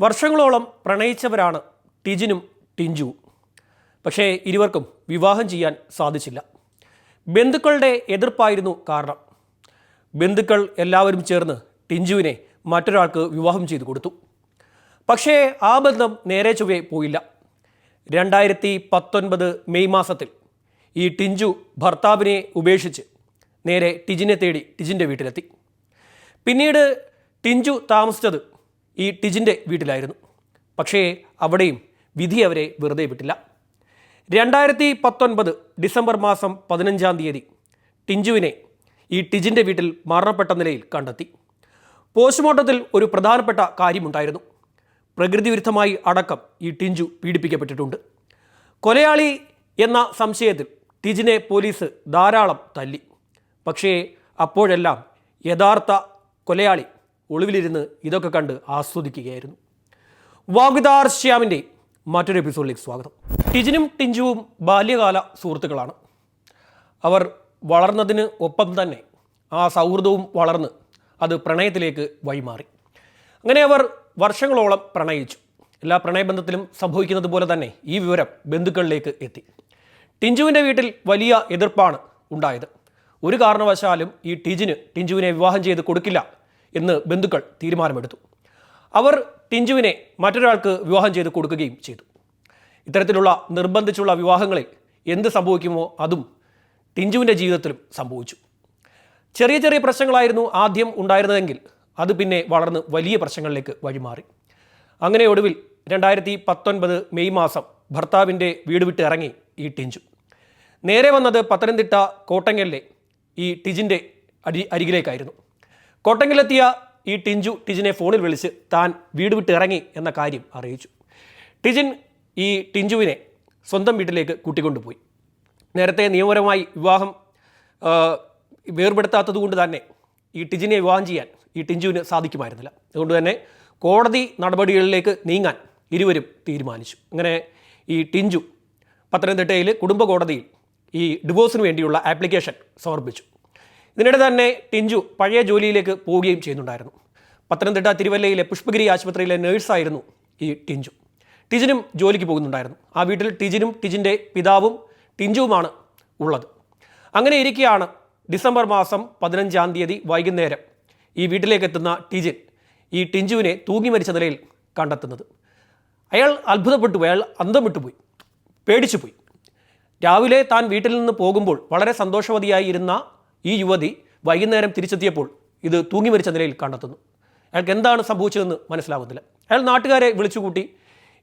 വർഷങ്ങളോളം പ്രണയിച്ചവരാണ് ടിജിനും ടിഞ്ചുവും പക്ഷേ ഇരുവർക്കും വിവാഹം ചെയ്യാൻ സാധിച്ചില്ല. ബന്ധുക്കളുടെ എതിർപ്പായിരുന്നു കാരണം. ബന്ധുക്കൾ എല്ലാവരും ചേർന്ന് ടിഞ്ചുവിനെ മറ്റൊരാൾക്ക് വിവാഹം ചെയ്തു കൊടുത്തു. പക്ഷേ ആ ബന്ധം നേരെ ചൊവ്വേ പോയില്ല. രണ്ടായിരത്തി പത്തൊൻപത് മെയ് മാസത്തിൽ ഈ ടിഞ്ചു ഭർത്താവിനെ ഉപേക്ഷിച്ച് നേരെ ടിജിനെ തേടി ടിജിന്റെ വീട്ടിലെത്തി. പിന്നീട് ടിഞ്ചു താമസിച്ചത് ഈ ടിജിന്റെ വീട്ടിലായിരുന്നു. പക്ഷേ അവിടെയും വിധി അവരെ വെറുതെ വിട്ടില്ല. രണ്ടായിരത്തി പത്തൊൻപത് ഡിസംബർ മാസം പതിനഞ്ചാം തീയതി ടിഞ്ചുവിനെ ഈ ടിജിന്റെ വീട്ടിൽ മരണപ്പെട്ട നിലയിൽ കണ്ടെത്തി. പോസ്റ്റ്മോർട്ടത്തിൽ ഒരു പ്രധാനപ്പെട്ട കാര്യമുണ്ടായിരുന്നു. പ്രകൃതി വിരുദ്ധമായി അടക്കം ഈ ടിഞ്ചു പീഡിപ്പിക്കപ്പെട്ടിട്ടുണ്ട്. കൊലയാളി എന്ന സംശയത്തിൽ ടിജിനെ പോലീസ് ധാരാളം തല്ലി. പക്ഷേ അപ്പോഴെല്ലാം യഥാർത്ഥ കൊലയാളി ഒളിവിലിരുന്ന് ഇതൊക്കെ കണ്ട് ആസ്വദിക്കുകയായിരുന്നു. വാഗിദാർ ശ്യാമിന്റെ മറ്റൊരു എപ്പിസോഡിലേക്ക് സ്വാഗതം. ടിജിനും ടിഞ്ചുവും ബാല്യകാല സുഹൃത്തുക്കളാണ്. അവർ വളർന്നതിന് ഒപ്പം തന്നെ ആ സൗഹൃദവും വളർന്ന് അത് പ്രണയത്തിലേക്ക് വഴിമാറി. അങ്ങനെ അവർ വർഷങ്ങളോളം പ്രണയിച്ചു. എല്ലാ പ്രണയബന്ധത്തിലും സംഭവിക്കുന്നത് പോലെ തന്നെ ഈ വിവരം ബന്ധുക്കളിലേക്ക് എത്തി. ടിഞ്ചുവിന്റെ വീട്ടിൽ വലിയ എതിർപ്പാണ് ഉണ്ടായത്. ഒരു കാരണവശാലും ഈ ടിജിന് ടിഞ്ചുവിനെ വിവാഹം ചെയ്ത് കൊടുക്കില്ല എന്ന് ബന്ധുക്കൾ തീരുമാനമെടുത്തു. അവർ ടിഞ്ചുവിനെ മറ്റൊരാൾക്ക് വിവാഹം ചെയ്ത് കൊടുക്കുകയും ചെയ്തു. ഇത്തരത്തിലുള്ള നിർബന്ധിച്ചുള്ള വിവാഹങ്ങളിൽ എന്ത് സംഭവിക്കുമോ അതും ടിഞ്ചുവിന്റെ ജീവിതത്തിലും സംഭവിച്ചു. ചെറിയ ചെറിയ പ്രശ്നങ്ങളായിരുന്നു ആദ്യം ഉണ്ടായിരുന്നതെങ്കിൽ അത് പിന്നെ വളർന്ന് വലിയ പ്രശ്നങ്ങളിലേക്ക് വഴിമാറി. അങ്ങനെ ഒടുവിൽ രണ്ടായിരത്തി പത്തൊൻപത് മെയ് മാസം ഭർത്താവിന്റെ വീട് വിട്ട് ഇറങ്ങി ഈ ടിഞ്ചു. നേരെ വന്നത് പത്തനംതിട്ട കോട്ടങ്ങലിലെ ഈ ടിജിന്റെ അടി അരികിലേക്കായിരുന്നു. കോട്ടങ്ങലെത്തിയ ഈ ടിഞ്ചു ടിജിനെ ഫോണിൽ വിളിച്ച് താൻ വീട് വിട്ട് ഇറങ്ങി എന്ന കാര്യം അറിയിച്ചു. ടിജിൻ ഈ ടിഞ്ചുവിനെ സ്വന്തം വീട്ടിലേക്ക് കൂട്ടിക്കൊണ്ടുപോയി. നേരത്തെ നിയമപരമായി വിവാഹം വേർപെടുത്താത്തതുകൊണ്ട് വേർപെടുത്താത്തത് കൊണ്ട് തന്നെ ഈ ടിജിനെ വിവാഹം ചെയ്യാൻ ഈ ടിഞ്ചുവിന് സാധിക്കുമായിരുന്നില്ല. അതുകൊണ്ട് തന്നെ കോടതി നടപടികളിലേക്ക് നീങ്ങാൻ ഇരുവരും തീരുമാനിച്ചു. അങ്ങനെ ഈ ടിഞ്ചു പത്തനംതിട്ടയിൽ കുടുംബ കോടതിയിൽ ഈ ഡിവോഴ്സിന് വേണ്ടിയുള്ള ആപ്ലിക്കേഷൻ സമർപ്പിച്ചു. ഇതിനിടെ തന്നെ ടിഞ്ചു പഴയ ജോലിയിലേക്ക് പോവുകയും ചെയ്യുന്നുണ്ടായിരുന്നു. പത്തനംതിട്ട തിരുവല്ലയിലെ പുഷ്പഗിരി ആശുപത്രിയിലെ നേഴ്സായിരുന്നു ഈ ടിഞ്ചു. ടിജിനും ജോലിക്ക് പോകുന്നുണ്ടായിരുന്നു. ആ വീട്ടിൽ ടിജിനും ടിജിന്റെ പിതാവും ടിഞ്ചുവുമാണ് ഉള്ളത്. അങ്ങനെ ഇരിക്കെയാണ് ഡിസംബർ മാസം പതിനഞ്ചാം തീയതി വൈകുന്നേരം ഈ വീട്ടിലേക്ക് എത്തുന്ന ടിജിൻ ഈ ടിഞ്ചുവിനെ തൂങ്ങി മരിച്ച നിലയിൽ കണ്ടെത്തുന്നത്. അയാൾ അത്ഭുതപ്പെട്ടു അയാൾ അന്തം വിട്ടുപോയി പേടിച്ചു പോയി. രാവിലെ താൻ വീട്ടിൽ നിന്ന് പോകുമ്പോൾ വളരെ സന്തോഷവതിയായി ഇരുന്ന ഈ യുവതി വൈകുന്നേരം തിരിച്ചെത്തിയപ്പോൾ ഇത് തൂങ്ങി മരിച്ച നിലയിൽ കണ്ടെത്തുന്നു. അയാൾക്ക് എന്താണ് സംഭവിച്ചതെന്ന് മനസ്സിലാവുന്നില്ല അയാൾ നാട്ടുകാരെ വിളിച്ചുകൂട്ടി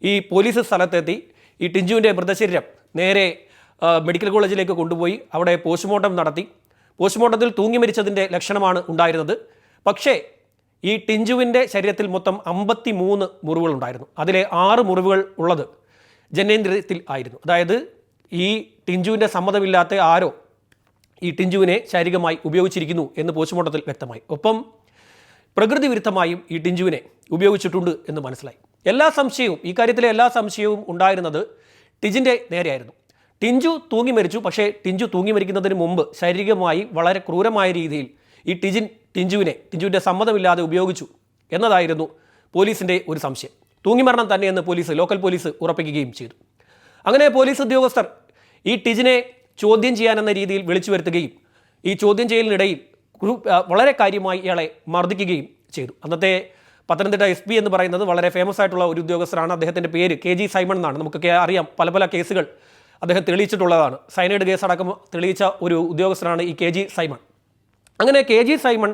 ഈ പോലീസ് സ്ഥലത്തെത്തി. ഈ ടിഞ്ചുവിന്റെ മൃതശരീരം നേരെ മെഡിക്കൽ കോളേജിലേക്ക് കൊണ്ടുപോയി അവിടെ പോസ്റ്റ്മോർട്ടം നടത്തി. പോസ്റ്റ്മോർട്ടത്തിൽ തൂങ്ങി മരിച്ചതിന്റെ ലക്ഷണമാണ് ഉണ്ടായിരുന്നത്. പക്ഷേ ഈ ടിഞ്ചുവിന്റെ ശരീരത്തിൽ മൊത്തം അമ്പത്തി മൂന്ന് മുറിവുകളുണ്ടായിരുന്നു അതിലെ ആറ് മുറിവുകൾ ഉള്ളത് ജനേന്ദ്രിയത്തിൽ ആയിരുന്നു. അതായത് ഈ ടിഞ്ചുവിന്റെ സമ്മതമില്ലാത്ത ആരോ ഈ ടിഞ്ചുവിനെ ശാരീരികമായി ഉപയോഗിച്ചിരിക്കുന്നു എന്ന് പോസ്റ്റ്മോർട്ടത്തിൽ വ്യക്തമായി. ഒപ്പം പ്രകൃതി വിരുദ്ധമായും ഈ ടിഞ്ചുവിനെ ഉപയോഗിച്ചിട്ടുണ്ട് എന്ന് മനസ്സിലായി. എല്ലാ സംശയവും ഈ കാര്യത്തിലെ എല്ലാ സംശയവും ഉണ്ടായിരുന്നത് ടിജിന്റെ നേരെയായിരുന്നു. ടിഞ്ചു തൂങ്ങി മരിച്ചു പക്ഷേ ടിഞ്ചു തൂങ്ങി മരിക്കുന്നതിന് മുമ്പ് ശാരീരികമായി വളരെ ക്രൂരമായ രീതിയിൽ ഈ ടിജിൻ ടിഞ്ചുവിനെ ടിഞ്ചുവിന്റെ സമ്മതമില്ലാതെ ഉപയോഗിച്ചു എന്നതായിരുന്നു പോലീസിന്റെ ഒരു സംശയം. തൂങ്ങി തൂങ്ങിമരണം തന്നെയെന്ന് പോലീസ് ലോക്കൽ പോലീസ് ഉറപ്പിക്കുകയും ചെയ്തു. അങ്ങനെ പോലീസ് ഉദ്യോഗസ്ഥർ ഈ ടിജിനെ ചോദ്യം ചെയ്യാനെന്ന രീതിയിൽ വിളിച്ചു വരുത്തുകയും ഈ ചോദ്യം ചെയ്യലിനിടയിൽ വളരെ കാര്യമായി ഇയാളെ മർദ്ദിക്കുകയും ചെയ്തു. അന്നത്തെ പത്തനംതിട്ട എസ് പി എന്ന് പറയുന്നത് വളരെ ഫേമസ് ആയിട്ടുള്ള ഒരു ഉദ്യോഗസ്ഥരാണ് അദ്ദേഹത്തിന്റെ പേര് കെ ജി സൈമൺ എന്നാണ്. നമുക്കൊക്കെ അറിയാം പല പല കേസുകൾ അദ്ദേഹം തെളിയിച്ചിട്ടുള്ളതാണ്. സൈനൈഡ് കേസ് അടക്കം തെളിയിച്ച ഒരു ഉദ്യോഗസ്ഥനാണ് ഈ കെ ജി സൈമൺ. അങ്ങനെ കെ ജി സൈമൺ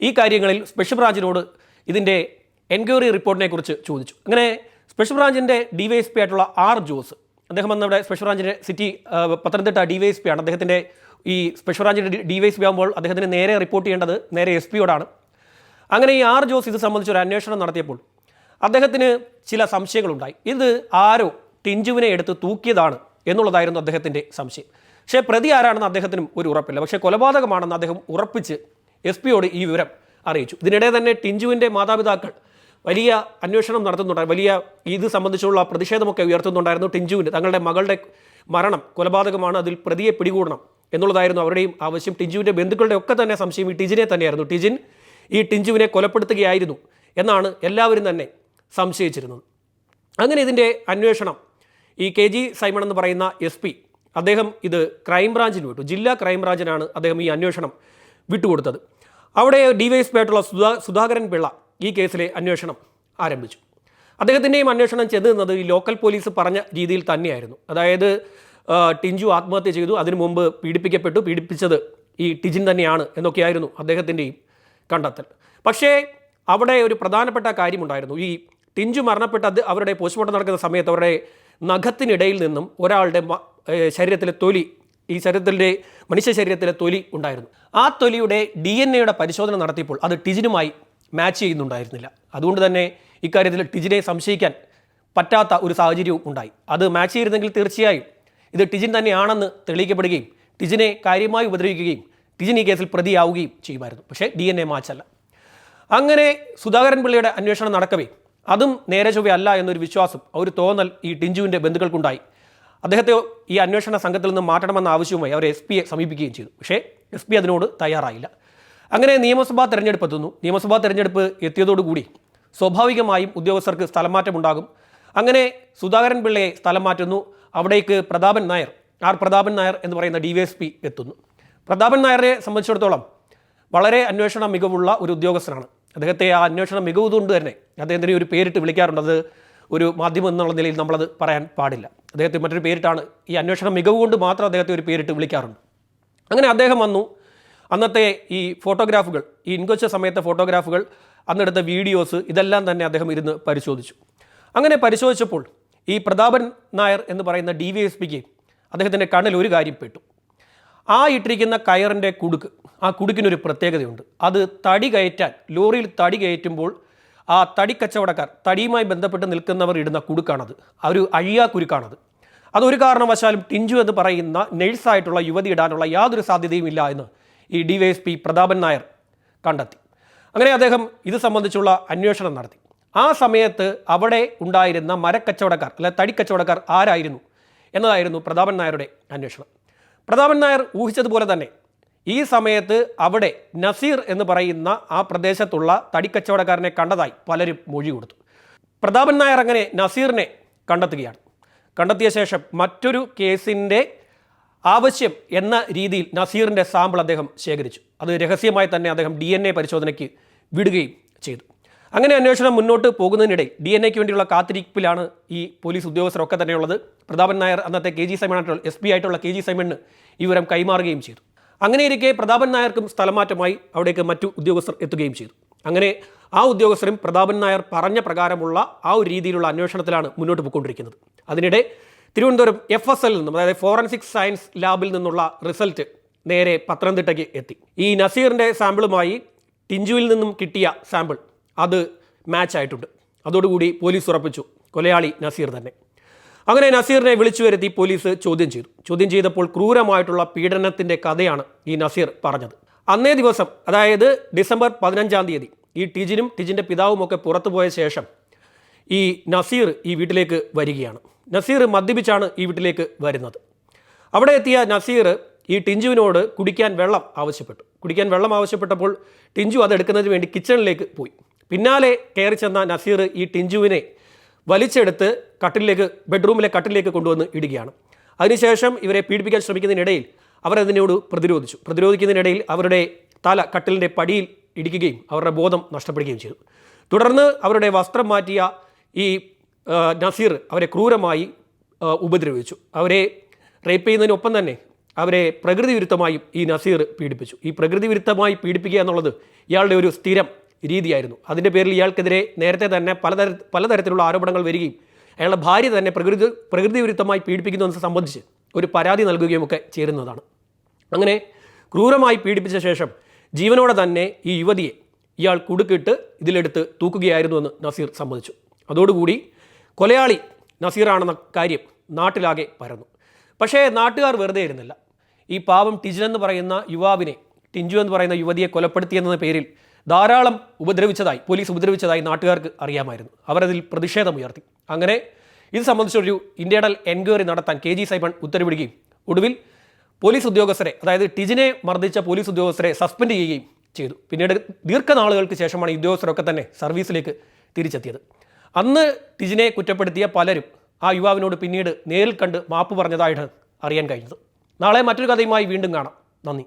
ഈ കാര്യങ്ങളിൽ സ്പെഷ്യൽ ബ്രാഞ്ചിനോട് ഇതിന്റെ എൻക്വയറി റിപ്പോർട്ടിനെ കുറിച്ച് ചോദിച്ചു. അങ്ങനെ സ്പെഷ്യൽ ബ്രാഞ്ചിന്റെ ഡി വൈ എസ് പി ആയിട്ടുള്ള ആർ ജോസ് അദ്ദേഹം നമ്മുടെ special ബ്രാഞ്ചിന്റെ city Pathanamthitta D Y S P ആണ്. അദ്ദേഹത്തിന്റെ ഈ സ്പെഷ്യൽ ബ്രാഞ്ചിന്റെ ഡി വൈ എസ് പി ആകുമ്പോൾ അദ്ദേഹത്തിന് നേരെ റിപ്പോർട്ട് ചെയ്യേണ്ടത് നേരെ എസ് പിയോടാണ് അങ്ങനെ ഈ ആർ ജോസ് ഇത് സംബന്ധിച്ച് ഒരു അന്വേഷണം നടത്തിയപ്പോൾ അദ്ദേഹത്തിന് ചില സംശയങ്ങളുണ്ടായി. ഇത് ആരോ ടിഞ്ചുവിനെ എടുത്ത് തൂക്കിയതാണ് എന്നുള്ളതായിരുന്നു അദ്ദേഹത്തിന്റെ സംശയം. പക്ഷേ പ്രതി ആരാണെന്ന് അദ്ദേഹത്തിനും ഒരു ഉറപ്പില്ല. പക്ഷേ കൊലപാതകമാണെന്ന് അദ്ദേഹം ഉറപ്പിച്ച് എസ് പിയോട് ഈ വിവരം അറിയിച്ചു. ഇതിനിടെ തന്നെ ടിഞ്ചുവിന്റെ മാതാപിതാക്കൾ വലിയ അന്വേഷണം നടത്തുന്നുണ്ടായിരുന്നു വലിയ ഇത് സംബന്ധിച്ചുള്ള പ്രതിഷേധമൊക്കെ ഉയർത്തുന്നുണ്ടായിരുന്നു ടിഞ്ചുവിന്. തങ്ങളുടെ മകളുടെ മരണം കൊലപാതകമാണ് അതിൽ പ്രതിയെ പിടികൂടണം എന്നുള്ളതായിരുന്നു അവരുടെയും ആവശ്യം. ടിഞ്ചുവിന്റെ ബന്ധുക്കളുടെ ഒക്കെ തന്നെ സംശയം ഈ ടിജിനെ തന്നെയായിരുന്നു. ടിജിൻ ഈ ടിഞ്ചുവിനെ കൊലപ്പെടുത്തുകയായിരുന്നു എന്നാണ് എല്ലാവരും തന്നെ സംശയിച്ചിരുന്നത്. അങ്ങനെ ഇതിന്റെ അന്വേഷണം ഈ കെ ജി സൈമൺ എന്ന് പറയുന്ന എസ് പി അദ്ദേഹം ഇത് ക്രൈംബ്രാഞ്ചിന് വിട്ടു. ജില്ലാ ക്രൈംബ്രാഞ്ചിനാണ് അദ്ദേഹം ഈ അന്വേഷണം വിട്ടുകൊടുത്തത്. അവിടെ ഡിവൈഎസ്പി ആയിട്ടുള്ള സുധാ സുധാകരൻ പിള്ള ഈ കേസിലെ അന്വേഷണം ആരംഭിച്ചു. അദ്ദേഹത്തിന്റെയും അന്വേഷണം ചെന്ന് നിന്നത് ഈ ലോക്കൽ പോലീസ് പറഞ്ഞ രീതിയിൽ തന്നെയായിരുന്നു. അതായത് ടിഞ്ചു ആത്മഹത്യ ചെയ്തു അതിനു മുമ്പ് പീഡിപ്പിക്കപ്പെട്ടു പീഡിപ്പിച്ചത് ഈ ടിജിൻ തന്നെയാണ് എന്നൊക്കെയായിരുന്നു അദ്ദേഹത്തിന്റെയും കണ്ടെത്തൽ. പക്ഷേ അവിടെ ഒരു പ്രധാനപ്പെട്ട കാര്യമുണ്ടായിരുന്നു. ഈ ടിഞ്ചു മരണപ്പെട്ട അത് അവരുടെ പോസ്റ്റ്മോർട്ടം നടക്കുന്ന സമയത്ത് അവരുടെ നഖത്തിനിടയിൽ നിന്നും ഒരാളുടെ ശരീരത്തിലെ തൊലി ഈ ശരീരത്തിന്റെ മനുഷ്യ ശരീരത്തിലെ തൊലി ഉണ്ടായിരുന്നു. ആ തൊലിയുടെ ഡി എൻ എയുടെ പരിശോധന നടത്തിയപ്പോൾ അത് ടിജിനുമായി മാച്ച് ചെയ്യുന്നുണ്ടായിരുന്നില്ല. അതുകൊണ്ട് തന്നെ ഇക്കാര്യത്തിൽ ടിജിനെ സംശയിക്കാൻ പറ്റാത്ത ഒരു സാഹചര്യവും ഉണ്ടായി. അത് മാച്ച് ചെയ്തിരുന്നെങ്കിൽ തീർച്ചയായും ഇത് ടിജിൻ തന്നെയാണെന്ന് തെളിയിക്കപ്പെടുകയും ടിജിനെ കാര്യമായി ഉപദ്രവിക്കുകയും ടിജിൻ ഈ കേസിൽ പ്രതിയാവുകയും ചെയ്യുമായിരുന്നു. പക്ഷേ ഡി എൻ എ അങ്ങനെ സുധാകരൻ പിള്ളയുടെ അന്വേഷണം നടക്കവേ അതും നേരെ ചൊവ്വയല്ല എന്നൊരു വിശ്വാസം ഒരു തോന്നൽ ഈ ടിഞ്ചുവിന്റെ ബന്ധുക്കൾക്കുണ്ടായി. അദ്ദേഹത്തെ ഈ അന്വേഷണ സംഘത്തിൽ നിന്ന് മാറ്റണമെന്ന ആവശ്യവുമായി അവർ എസ് പിയെ സമീപിക്കുകയും ചെയ്തു. പക്ഷേ എസ് പി അതിനോട് തയ്യാറായില്ല. അങ്ങനെ നിയമസഭാ തെരഞ്ഞെടുപ്പ് എത്തുന്നു. നിയമസഭാ തെരഞ്ഞെടുപ്പ് എത്തിയതോടുകൂടി സ്വാഭാവികമായും ഉദ്യോഗസ്ഥർക്ക് സ്ഥലമാറ്റമുണ്ടാകും അങ്ങനെ സുധാകരൻ പിള്ളയെ സ്ഥലം മാറ്റുന്നു. അവിടേക്ക് പ്രതാപൻ നായർ ആർ പ്രതാപൻ നായർ എന്ന് പറയുന്ന ഡി എത്തുന്നു. പ്രതാപൻ നായരെ സംബന്ധിച്ചിടത്തോളം വളരെ അന്വേഷണ മികവുള്ള ഒരു ഉദ്യോഗസ്ഥനാണ്. അദ്ദേഹത്തെ ആ അന്വേഷണ മികവ് കൊണ്ട് തന്നെ അദ്ദേഹത്തിന് ഒരു പേരിട്ട് വിളിക്കാറുണ്ട്. അത് ഒരു മാധ്യമം എന്നുള്ള നിലയിൽ നമ്മളത് പറയാൻ പാടില്ല. അദ്ദേഹത്തെ മറ്റൊരു പേരിട്ടാണ് ഈ അന്വേഷണ മികവ് കൊണ്ട് മാത്രം അദ്ദേഹത്തെ ഒരു പേരിട്ട് വിളിക്കാറുണ്ട്. അങ്ങനെ അദ്ദേഹം വന്നു. അന്നത്തെ ഈ ഫോട്ടോഗ്രാഫുകൾ ഈ ഇൻകൊച്ച സമയത്തെ ഫോട്ടോഗ്രാഫുകൾ അന്നെടുത്ത വീഡിയോസ് ഇതെല്ലാം തന്നെ അദ്ദേഹം ഇരുന്ന് പരിശോധിച്ചു. അങ്ങനെ പരിശോധിച്ചപ്പോൾ ഈ പ്രതാപൻ നായർ എന്ന് പറയുന്ന ഡി വി എസ് പിക്ക് അദ്ദേഹത്തിന്റെ കണ്ണിൽ ഒരു കാര്യം പെട്ടു. ആ ഇട്ടിരിക്കുന്ന കയറിന്റെ കുടുക്ക് ആ കുടുക്കിനൊരു പ്രത്യേകതയുണ്ട്. അത് തടി കയറ്റാൻ ലോറിയിൽ തടി കയറ്റുമ്പോൾ ആ തടി കച്ചവടക്കാർ തടിയുമായി ബന്ധപ്പെട്ട് നിൽക്കുന്നവർ ഇടുന്ന കുടുക്കാണത്. ഒരു അഴിയാ കുരുക്കാണത്. അതൊരു കാരണവശാലും ടിഞ്ചു എന്ന് പറയുന്ന നഴ്സായിട്ടുള്ള യുവതി ഇടാനുള്ള യാതൊരു സാധ്യതയും ഇല്ല എന്ന് ഈ D Y S P Prathapan Nair കണ്ടെത്തി. അങ്ങനെ അദ്ദേഹം ഇത് സംബന്ധിച്ചുള്ള അന്വേഷണം നടത്തി. ആ സമയത്ത് അവിടെ ഉണ്ടായിരുന്ന മരക്കച്ചവടക്കാർ അല്ലെ തടിക്കച്ചവടക്കാർ ആരായിരുന്നു എന്നതായിരുന്നു പ്രതാപൻ നായരുടെ അന്വേഷണം. പ്രതാപൻ നായർ ഊഹിച്ചതുപോലെ തന്നെ ഈ സമയത്ത് അവിടെ നസീർ എന്ന് പറയുന്ന ആ പ്രദേശത്തുള്ള തടിക്കച്ചവടക്കാരനെ കണ്ടതായി പലരും മൊഴി കൊടുത്തു. പ്രതാപൻ നായർ അങ്ങനെ നസീറിനെ കണ്ടെത്തുകയാണ്. കണ്ടെത്തിയ ശേഷം മറ്റൊരു കേസിന്റെ ആവശ്യം എന്ന രീതിയിൽ നസീറിന്റെ സാമ്പിൾ അദ്ദേഹം ശേഖരിച്ചു. അത് രഹസ്യമായി തന്നെ അദ്ദേഹം ഡി എൻ എ പരിശോധനയ്ക്ക് വിടുകയും ചെയ്തു. അങ്ങനെ അന്വേഷണം മുന്നോട്ട് പോകുന്നതിനിടെ ഡി എൻ എക്ക് വേണ്ടിയുള്ള കാത്തിരിപ്പിലാണ് ഈ പോലീസ് ഉദ്യോഗസ്ഥരൊക്കെ തന്നെയുള്ളത്. പ്രതാപൻ നായർ അന്നത്തെ K G Simon S P ആയിട്ടുള്ള കെ ജി സൈമണിന് ഈ വിവരം കൈമാറുകയും ചെയ്തു. അങ്ങനെ ഇരിക്കെ പ്രതാപൻ നായർക്കും സ്ഥലമാറ്റമായി അവിടേക്ക് മറ്റു ഉദ്യോഗസ്ഥർ എത്തുകയും ചെയ്തു. അങ്ങനെ ആ ഉദ്യോഗസ്ഥരും പ്രതാപൻ നായർ പറഞ്ഞ പ്രകാരമുള്ള ആ ഒരു രീതിയിലുള്ള അന്വേഷണത്തിലാണ് മുന്നോട്ട് പോയിക്കൊണ്ടിരിക്കുന്നത്. അതിനിടെ തിരുവനന്തപുരം എഫ് എസ് എല്ലിൽ നിന്നും അതായത് ഫോറൻസിക് സയൻസ് ലാബിൽ നിന്നുള്ള റിസൾട്ട് നേരെ പത്തനംതിട്ടയ്ക്ക് എത്തി. ഈ നസീറിന്റെ സാമ്പിളുമായി ടിഞ്ചുവിൽ നിന്നും കിട്ടിയ സാമ്പിൾ അത് മാച്ച് ആയിട്ടുണ്ട്. അതോടുകൂടി പോലീസ് ഉറപ്പിച്ചു. കൊലയാളി നസീർ തന്നെ. അങ്ങനെ നസീറിനെ വിളിച്ചു വരുത്തി പോലീസ് ചോദ്യം ചെയ്തു. ചോദ്യം ചെയ്തപ്പോൾ ക്രൂരമായിട്ടുള്ള പീഡനത്തിന്റെ കഥയാണ് ഈ നസീർ പറഞ്ഞത്. അന്നേ ദിവസം അതായത് ഡിസംബർ പതിനഞ്ചാം തീയതി ഈ ടിജിനും ടിജിന്റെ പിതാവുമൊക്കെ പുറത്തു പോയ ശേഷം ഈ നസീർ ഈ വീട്ടിലേക്ക് വരികയാണ്. നസീർ മദ്യപിച്ചാണ് ഈ വീട്ടിലേക്ക് വരുന്നത്. അവിടെ എത്തിയ നസീർ ഈ ടിഞ്ചുവിനോട് കുടിക്കാൻ വെള്ളം ആവശ്യപ്പെട്ടു. കുടിക്കാൻ വെള്ളം ആവശ്യപ്പെട്ടപ്പോൾ ടിഞ്ചു അതെടുക്കുന്നതിന് വേണ്ടി കിച്ചണിലേക്ക് പോയി. പിന്നാലെ കയറി ചെന്ന നസീർ ഈ ടിഞ്ചുവിനെ വലിച്ചെടുത്ത് കട്ടിലേക്ക് ബെഡ്റൂമിലെ കട്ടിലേക്ക് കൊണ്ടുവന്ന് ഇടുകയാണ്. അതിനുശേഷം ഇവരെ പീഡിപ്പിക്കാൻ ശ്രമിക്കുന്നതിനിടയിൽ അവരതിനോട് പ്രതിരോധിച്ചു. പ്രതിരോധിക്കുന്നതിനിടയിൽ അവരുടെ തല കട്ടിലിന്റെ പടിയിൽ ഇടിക്കുകയും അവരുടെ ബോധം നഷ്ടപ്പെടുകയും ചെയ്തു. തുടർന്ന് അവരുടെ വസ്ത്രം മാറ്റിയ ഈ നസീർ അവരെ ക്രൂരമായി ഉപദ്രവിച്ചു. അവരെ റേപ്പ് ചെയ്യുന്നതിനൊപ്പം തന്നെ അവരെ പ്രകൃതി വിരുദ്ധമായും ഈ നസീർ പീഡിപ്പിച്ചു. ഈ പ്രകൃതി വിരുദ്ധമായി പീഡിപ്പിക്കുക എന്നുള്ളത് ഇയാളുടെ ഒരു സ്ഥിരം രീതിയായിരുന്നു. അതിന്റെ പേരിൽ ഇയാൾക്കെതിരെ നേരത്തെ തന്നെ പലതര പലതരത്തിലുള്ള ആരോപണങ്ങൾ വരികയും അയാളുടെ ഭാര്യ തന്നെ പ്രകൃതി പ്രകൃതി വിരുദ്ധമായി പീഡിപ്പിക്കുന്നതിനെ സംബന്ധിച്ച് ഒരു പരാതി നൽകുകയും ഒക്കെ ചേരുന്നതാണ്. അങ്ങനെ ക്രൂരമായി പീഡിപ്പിച്ച ശേഷം ജീവനോടെ തന്നെ ഈ യുവതിയെ ഇയാൾ കുടുക്കിട്ട് ഇതിലെടുത്ത് തൂക്കുകയായിരുന്നുവെന്ന് നസീർ സമ്മതിച്ചു. അതോടുകൂടി കൊലയാളി നസീറാണെന്ന കാര്യം നാട്ടിലാകെ പരന്നു. പക്ഷേ നാട്ടുകാർ വെറുതെ ഇരുന്നില്ല. ഈ പാവം ടിജൻ എന്ന് പറയുന്ന യുവാവിനെ ടിഞ്ചു എന്ന് പറയുന്ന യുവതിയെ കൊലപ്പെടുത്തിയെന്ന പേരിൽ ധാരാളം ഉപദ്രവിച്ചതായി പോലീസ് ഉപദ്രവിച്ചതായി നാട്ടുകാർക്ക് അറിയാമായിരുന്നു. അവരതിൽ പ്രതിഷേധമുയർത്തി. അങ്ങനെ ഇത് സംബന്ധിച്ചൊരു ഇന്റേണൽ എൻക്വയറി നടത്താൻ കെ ജി സൈബൺ ഉത്തരവിടുകയും ഒടുവിൽ പോലീസ് ഉദ്യോഗസ്ഥരെ അതായത് ടിജിനെ മർദ്ദിച്ച പോലീസ് ഉദ്യോഗസ്ഥരെ സസ്പെൻഡ് ചെയ്യുകയും ചെയ്തു. പിന്നീട് ദീർഘനാളുകൾക്ക് ശേഷമാണ് ഉദ്യോഗസ്ഥരൊക്കെ തന്നെ സർവീസിലേക്ക് തിരിച്ചെത്തിയത്. അന്ന് ടിജിനെ കുറ്റപ്പെടുത്തിയ പലരും ആ യുവാവിനോട് പിന്നീട് നേരിൽ കണ്ട് മാപ്പ് പറഞ്ഞതായിട്ട് അറിയാൻ കഴിഞ്ഞത്. നാളെ മറ്റൊരു കഥയുമായി വീണ്ടും കാണാം. നന്ദി.